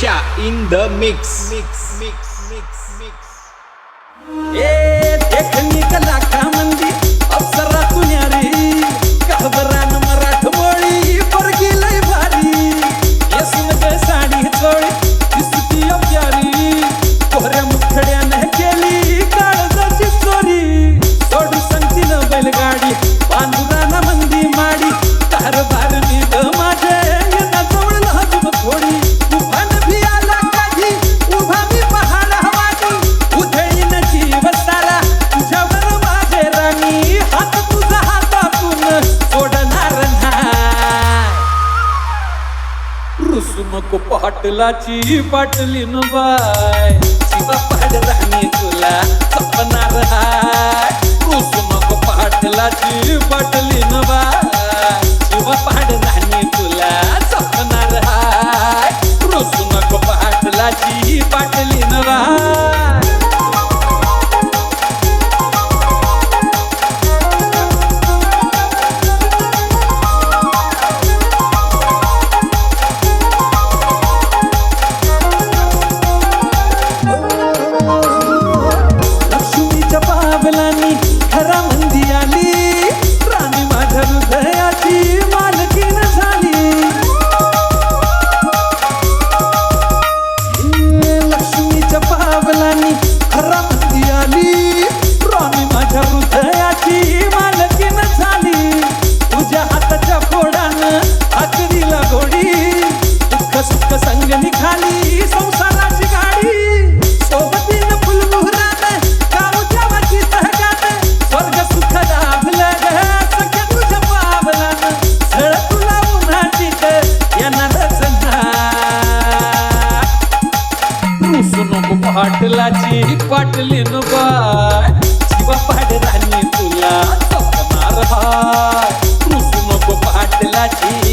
In the mix. Mix, mix, mix, mix. Hey, सुमको पाटलाची पाटली न bye पाड राणी तुला. पाहिजे निघाली संसाराची गाडी. सोबतीन फुलमुहरात गावच्या वाची सहकात स्वर्ग सुख लाभलं ग सख्या तुझ्या पावलात झळ तुला उन्हाटीत येणार पाटलाची पाटली नुबाय शिव पाड राणी तुला स्वप्नार हाय तू पाटलाची